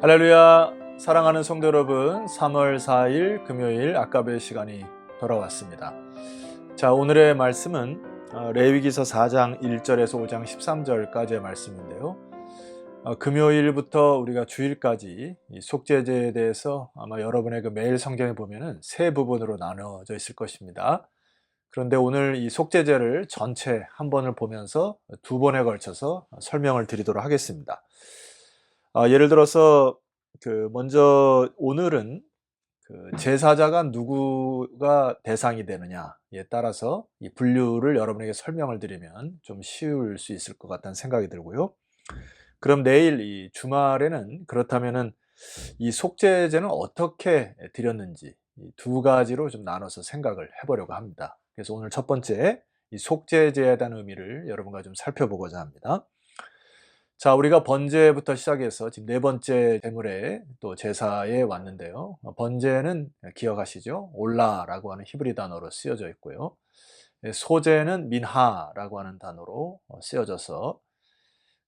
할렐루야. 사랑하는 성도 여러분 3월 4일 금요일 아까베 시간이 돌아왔습니다. 자 오늘의 말씀은 어, 레위기서 4장 1절에서 5장 13절까지의 말씀인데요. 어, 금요일부터 우리가 주일까지 이 속죄제에 대해서 아마 여러분의 그 매일 성경에 보면은 세 부분으로 나눠져 있을 것입니다. 그런데 오늘 이 속죄제를 전체 한 번을 보면서 두 번에 걸쳐서 설명을 드리도록 하겠습니다 아, 예를 들어서 그 먼저 오늘은 그 제사자가 누구가 대상이 되느냐에 따라서 이 분류를 여러분에게 설명을 드리면 좀 쉬울 수 있을 것 같다는 생각이 들고요. 그럼 내일 이 주말에는 그렇다면은 이 속죄제는 어떻게 드렸는지 이두 가지로 좀 나눠서 생각을 해보려고 합니다. 그래서 오늘 첫 번째 이 속죄제에 대한 의미를 여러분과 좀 살펴보고자 합니다. 자, 우리가 번제부터 시작해서 지금 네 번째 제물에 또 제사에 왔는데요. 어, 번제는 기억하시죠? 올라라고 하는 히브리 단어로 쓰여져 있고요. 예, 소제는 민하라고 하는 단어로 어, 쓰여져서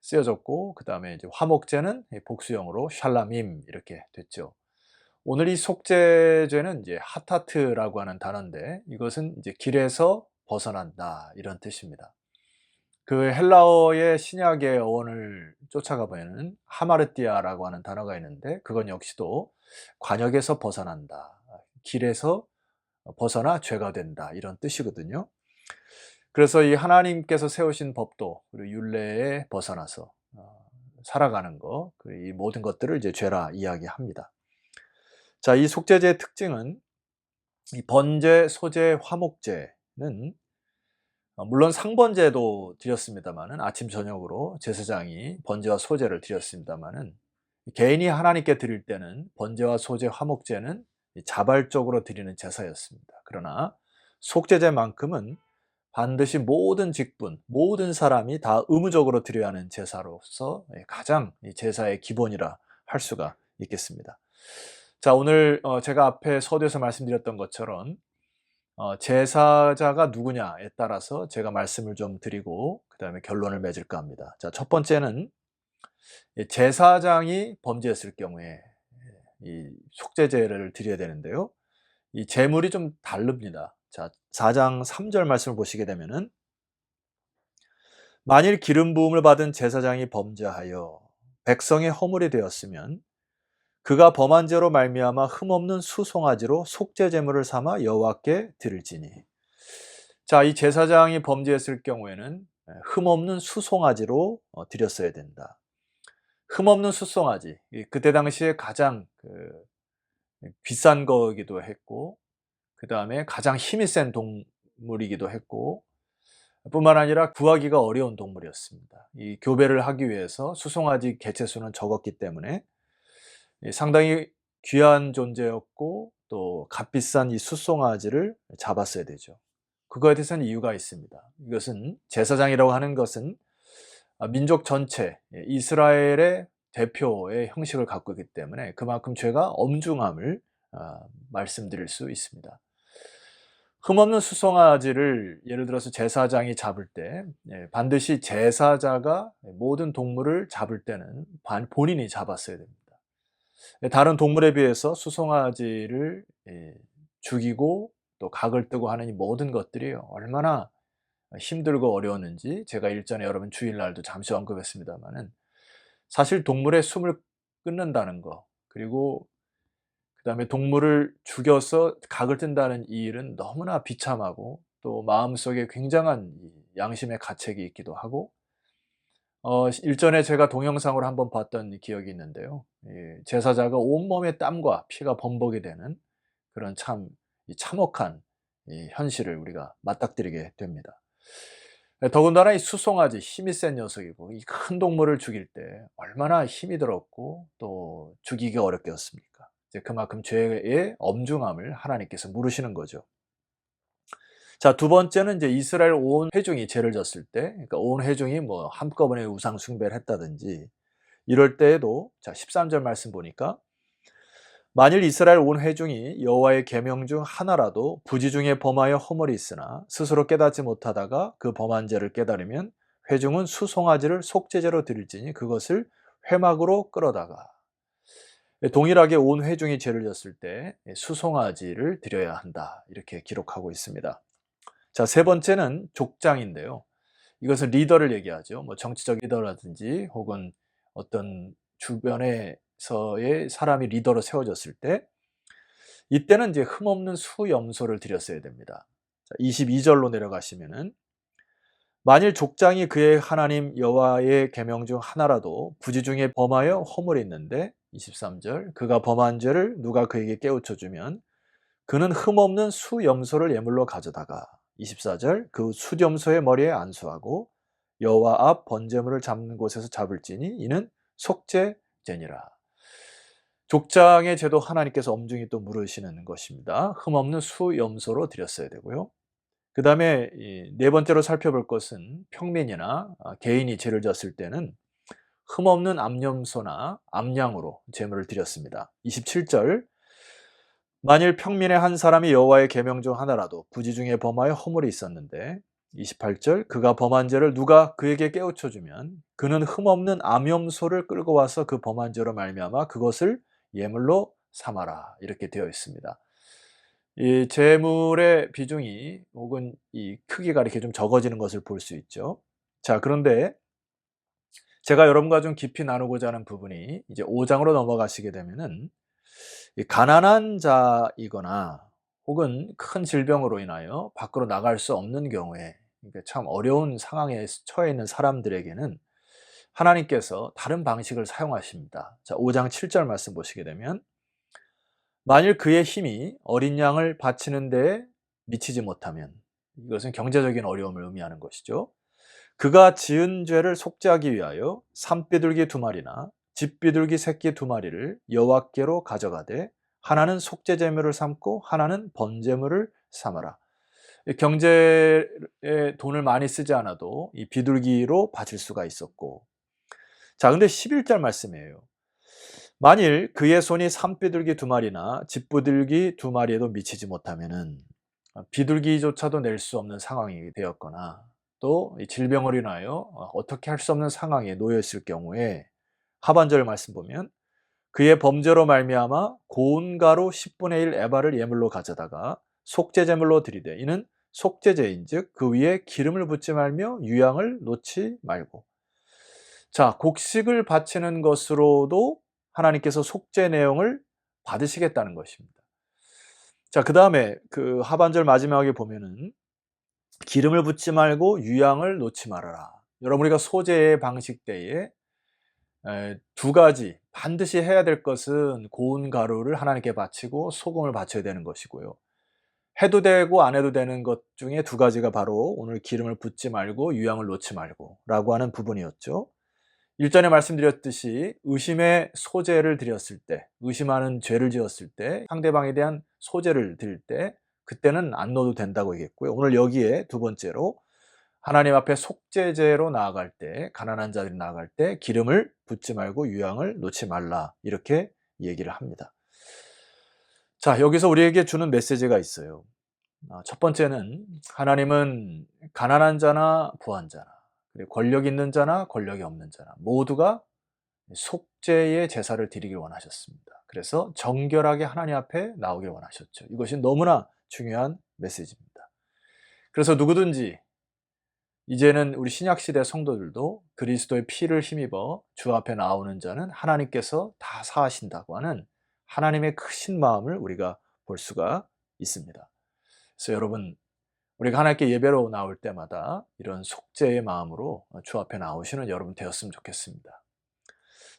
쓰여졌고, 그 다음에 이제 화목제는 복수형으로 샬라밈 이렇게 됐죠. 오늘 이 속죄죄는 이제 하타트라고 하는 단어인데 이것은 이제 길에서 벗어난다 이런 뜻입니다. 그 헬라어의 신약의 어원을 쫓아가 보면은 하마르티아라고 하는 단어가 있는데 그건 역시도 관역에서 벗어난다. 길에서 벗어나 죄가 된다. 이런 뜻이거든요. 그래서 이 하나님께서 세우신 법도 그리고 율례에 벗어나서 어, 살아가는 거, 이 모든 것들을 이제 죄라 이야기합니다. 자, 이 속죄제의 특징은 이 번제, 소제, 화목제는 어, 물론 상번제도 드렸습니다만은 아침 저녁으로 제사장이 번제와 소제를 드렸습니다만은 개인이 하나님께 드릴 때는 번제와 소제, 화목제는 자발적으로 드리는 제사였습니다. 그러나 속죄제만큼은 반드시 모든 직분, 모든 사람이 다 의무적으로 드려야 하는 제사로서 가장 이 제사의 기본이라 할 수가 있겠습니다. 자, 오늘 어, 제가 앞에 서두에서 말씀드렸던 것처럼 어, 제사자가 누구냐에 따라서 제가 말씀을 좀 드리고 그 다음에 결론을 맺을까 합니다. 자, 첫 번째는 이 제사장이 범죄했을 경우에 이 속죄제를 드려야 되는데요. 이 제물이 좀 다릅니다. 자, 4장 3절 말씀을 보시게 되면은 만일 기름 부음을 받은 제사장이 범죄하여 백성의 허물이 되었으면 그가 범한 죄로 말미암아 흠없는 수송아지로 속죄 제물을 삼아 여호와께 드릴지니 자, 이 제사장이 범죄했을 경우에는 흠없는 수송아지로 어, 드렸어야 된다. 흠없는 수송아지. 이 그때 당시에 가장 그 비싼 거기도 했고 그 다음에 가장 힘이 센 동물이기도 했고 뿐만 아니라 구하기가 어려운 동물이었습니다. 이 교배를 하기 위해서 수송아지 개체수는 적었기 때문에 이 상당히 귀한 존재였고 또 값비싼 이 수송아지를 잡았어야 되죠. 그거에 대해서는 이유가 있습니다. 이것은 제사장이라고 하는 것은 아, 민족 전체 예, 이스라엘의 대표의 형식을 갖고 있기 때문에 그만큼 죄가 엄중함을 아, 말씀드릴 수 있습니다. 흠없는 수송아지를 예를 들어서 제사장이 잡을 때 예, 반드시 제사자가 모든 동물을 잡을 때는 반- 본인이 잡았어야 됩니다. 예, 다른 동물에 비해서 수송아지를 예, 죽이고 또 각을 뜨고 하는 이 모든 것들이 얼마나 힘들고 어려웠는지 제가 일전에 여러분 주일날도 잠시 언급했습니다만은 사실 동물의 숨을 끊는다는 거 그리고 그 다음에 동물을 죽여서 각을 뜬다는 이 일은 너무나 비참하고 또 마음속에 굉장한 이 양심의 가책이 있기도 하고 어, 일전에 제가 동영상으로 한번 봤던 기억이 있는데요. 예, 제사자가 온몸에 땀과 피가 범벅이 되는 그런 참이 참혹한 이 현실을 우리가 맞닥뜨리게 됩니다. 예, 더군다나 이 수송아지 힘이 센 녀석이고 이 큰 동물을 죽일 때 얼마나 힘이 들었고 또 죽이기 어렵겠습니까? 이제 그만큼 죄의 엄중함을 하나님께서 물으시는 거죠. 자, 두 번째는 이제 이스라엘 온 회중이 죄를 졌을 때, 그러니까 온 회중이 뭐 한꺼번에 우상 숭배를 했다든지 이럴 때에도 자, 13절 말씀 보니까 만일 이스라엘 온 회중이 여호와의 계명 중 하나라도 부지 중에 범하여 허물이 있으나 스스로 깨닫지 못하다가 그 범한 죄를 깨달으면 회중은 수송아지를 속죄제로 드릴지니 그것을 회막으로 끌어다가 동일하게 온 회중이 죄를 졌을 때 수송아지를 드려야 한다. 이렇게 기록하고 있습니다. 자, 세 번째는 족장인데요. 이것은 리더를 얘기하죠. 뭐 정치적 리더라든지 혹은 어떤 주변에서의 사람이 리더로 세워졌을 때 이때는 이제 흠없는 수염소를 드렸어야 됩니다. 자, 22절로 내려가시면은 만일 족장이 그의 하나님 여호와의 계명 중 하나라도 부지 중에 범하여 허물이 있는데 23절 그가 범한 죄를 누가 그에게 깨우쳐 주면 그는 흠없는 수염소를 예물로 가져다가 24절 그 수염소의 머리에 안수하고 여호와 앞 번제물을 잡는 곳에서 잡을지니 이는 속죄죄니라. 족장의 제도 하나님께서 엄중히 또 물으시는 것입니다. 흠없는 수염소로 드렸어야 되고요. 그 다음에 네 번째로 살펴볼 것은 평민이나 개인이 죄를 졌을 때는 흠없는 암염소나 암양으로 제물을 드렸습니다. 27절 만일 평민의 한 사람이 여호와의 계명 중 하나라도 부지 중에 범하여 허물이 있었는데 28절 그가 범한 죄를 누가 그에게 깨우쳐 주면 그는 흠없는 암염소를 끌고 와서 그 범한 죄로 말미암아 그것을 예물로 삼아라 이렇게 되어 있습니다. 이 재물의 비중이 혹은 이 크기가 이렇게 좀 적어지는 것을 볼 수 있죠. 자, 그런데 제가 여러분과 좀 깊이 나누고자 하는 부분이 이제 5장으로 넘어가시게 되면은 가난한 자이거나 혹은 큰 질병으로 인하여 밖으로 나갈 수 없는 경우에 참 어려운 상황에 처해 있는 사람들에게는 하나님께서 다른 방식을 사용하십니다. 자, 5장 7절 말씀 보시게 되면 만일 그의 힘이 어린 양을 바치는 데에 미치지 못하면 이것은 경제적인 어려움을 의미하는 것이죠. 그가 지은 죄를 속죄하기 위하여 산비둘기 두 마리나 집비둘기 새끼 두 마리를 여호와께로 가져가되 하나는 속죄 제물을 삼고 하나는 번제물을 삼아라. 경제에 돈을 많이 쓰지 않아도 이 비둘기로 바칠 수가 있었고 자 근데 11절 말씀이에요. 만일 그의 손이 산비둘기 두 마리나 집비둘기 두 마리에도 미치지 못하면은 비둘기조차도 낼 수 없는 상황이 되었거나 또 질병으로 인하여 어떻게 할 수 없는 상황에 놓여 있을 경우에 하반절 말씀 보면 그의 범죄로 말미암아 고운 가루 10분의 1 에바를 예물로 가져다가 속죄 제물로 드리되 이는 속죄제인즉 그 위에 기름을 붓지 말며 유향을 놓지 말고 자 곡식을 바치는 것으로도 하나님께서 속죄 내용을 받으시겠다는 것입니다. 자, 그 다음에 그 하반절 마지막에 보면은 기름을 붓지 말고 유향을 놓지 말아라. 여러분 우리가 소재의 방식 때에 두 가지 반드시 해야 될 것은 고운 가루를 하나님께 바치고 소금을 바쳐야 되는 것이고요. 해도 되고 안 해도 되는 것 중에 두 가지가 바로 오늘 기름을 붓지 말고 유향을 놓지 말고 라고 하는 부분이었죠. 일전에 말씀드렸듯이 의심의 소재를 드렸을 때, 의심하는 죄를 지었을 때, 상대방에 대한 소재를 드릴 때, 그때는 안 넣어도 된다고 얘기했고요. 오늘 여기에 두 번째로 하나님 앞에 속죄제로 나아갈 때, 가난한 자들이 나아갈 때 기름을 붓지 말고 유향을 놓지 말라. 이렇게 얘기를 합니다. 자, 여기서 우리에게 주는 메시지가 있어요. 아, 첫 번째는 하나님은 가난한 자나 부한 자나 권력 있는 자나 권력이 없는 자나 모두가 속죄의 제사를 드리길 원하셨습니다. 그래서 정결하게 하나님 앞에 나오길 원하셨죠. 이것이 너무나 중요한 메시지입니다. 그래서 누구든지 이제는 우리 신약 시대 성도들도 그리스도의 피를 힘입어 주 앞에 나오는 자는 하나님께서 다 사하신다고 하는 하나님의 크신 마음을 우리가 볼 수가 있습니다. 그래서 여러분 우리가 하나님께 예배로 나올 때마다 이런 속죄의 마음으로 주 앞에 나오시는 여러분 되었으면 좋겠습니다.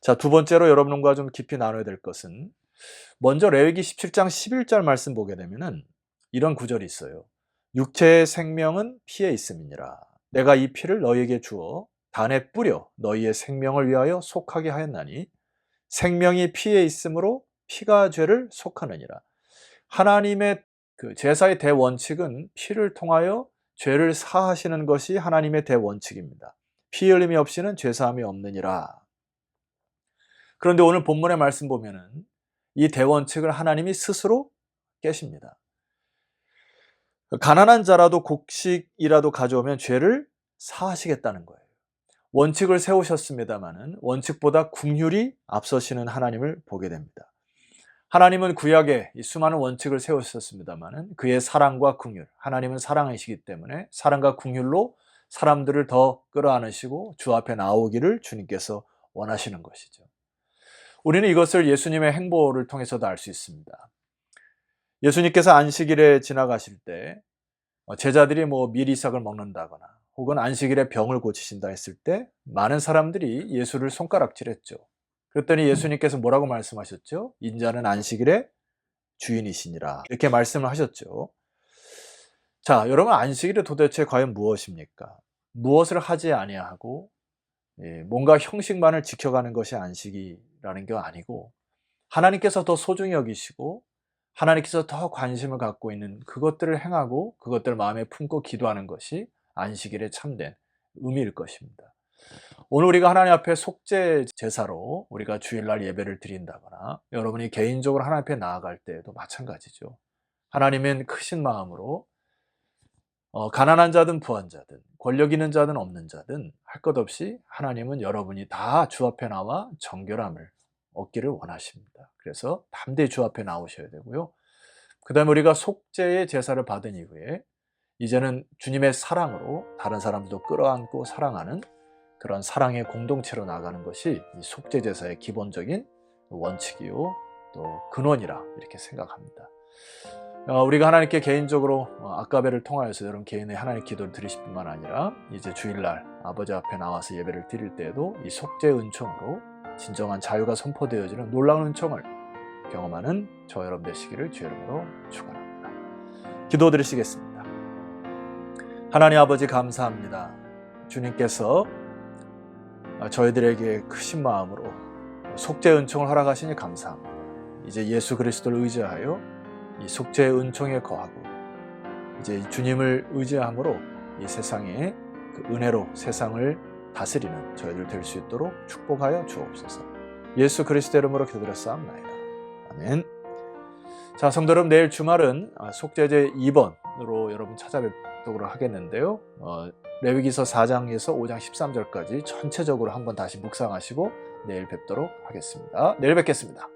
자, 두 번째로 여러분과 좀 깊이 나눠야 될 것은 먼저 레위기 17장 11절 말씀 보게 되면은 이런 구절이 있어요. 육체의 생명은 피에 있음이니라. 내가 이 피를 너희에게 주어 단에 뿌려 너희의 생명을 위하여 속하게 하였나니 생명이 피에 있으므로 피가 죄를 속하느니라. 하나님의 그 제사의 대원칙은 피를 통하여 죄를 사하시는 것이 하나님의 대원칙입니다. 피 흘림이 없이는 죄사함이 없느니라. 그런데 오늘 본문의 말씀 보면은 이 대원칙을 하나님이 스스로 깨십니다. 가난한 자라도 곡식이라도 가져오면 죄를 사하시겠다는 거예요. 원칙을 세우셨습니다마는 원칙보다 궁휼이 앞서시는 하나님을 보게 됩니다. 하나님은 구약에 이 수많은 원칙을 세우셨습니다만은 그의 사랑과 궁율, 하나님은 사랑이시기 때문에 사랑과 궁율로 사람들을 더 끌어안으시고 주 앞에 나오기를 주님께서 원하시는 것이죠. 우리는 이것을 예수님의 행보를 통해서도 알 수 있습니다. 예수님께서 안식일에 지나가실 때 어, 제자들이 뭐 미리삭을 먹는다거나 혹은 안식일에 병을 고치신다 했을 때 많은 사람들이 예수를 손가락질했죠. 그랬더니 예수님께서 뭐라고 말씀하셨죠? 인자는 안식일의 주인이시니라. 이렇게 말씀을 하셨죠. 자, 여러분 안식일이 도대체 과연 무엇입니까? 무엇을 하지 아니하고 예, 뭔가 형식만을 지켜가는 것이 안식이라는 게 아니고 하나님께서 더 소중히 여기시고 하나님께서 더 관심을 갖고 있는 그것들을 행하고 그것들을 마음에 품고 기도하는 것이 안식일의 참된 의미일 것입니다. 오늘 우리가 하나님 앞에 속죄 제사로 우리가 주일날 예배를 드린다거나 여러분이 개인적으로 하나님 앞에 나아갈 때에도 마찬가지죠. 하나님은 크신 마음으로 어, 가난한 자든 부한 자든 권력 있는 자든 없는 자든 할 것 없이 하나님은 여러분이 다 주 앞에 나와 정결함을 얻기를 원하십니다. 그래서 담대히 주 앞에 나오셔야 되고요. 그 다음에 우리가 속죄의 제사를 받은 이후에 이제는 주님의 사랑으로 다른 사람들도 끌어안고 사랑하는 그런 사랑의 공동체로 나가는 것이 이 속죄 제사의 기본적인 원칙이요 또 근원이라 이렇게 생각합니다. 어, 우리가 하나님께 개인적으로 어, 아까베를 통하여서 여러분 개인의 하나님 기도를 드리실 뿐만 아니라 이제 주일날 아버지 앞에 나와서 예배를 드릴 때에도 이 속죄 은총으로 진정한 자유가 선포되어지는 놀라운 은총을 경험하는 저 여러분 되시기를 주 이름으로 축원합니다. 기도 드리시겠습니다. 하나님 아버지 감사합니다. 주님께서 저희들에게 크신 마음으로 속죄 은총을 허락하시니 감사합니다. 이제 예수 그리스도를 의지하여 이 속죄의 은총에 거하고 이제 주님을 의지함으로 이 세상에 그 은혜로 세상을 다스리는 저희들 될 수 있도록 축복하여 주옵소서. 예수 그리스도 이름으로 기도드렸사옵나이다. 아멘. 자, 성도 여러분 내일 주말은 속죄제 2번으로 여러분 찾아뵙도록 하겠는데요. 어, 레위기서 4장에서 5장 13절까지 전체적으로 한번 다시 묵상하시고 내일 뵙도록 하겠습니다. 내일 뵙겠습니다.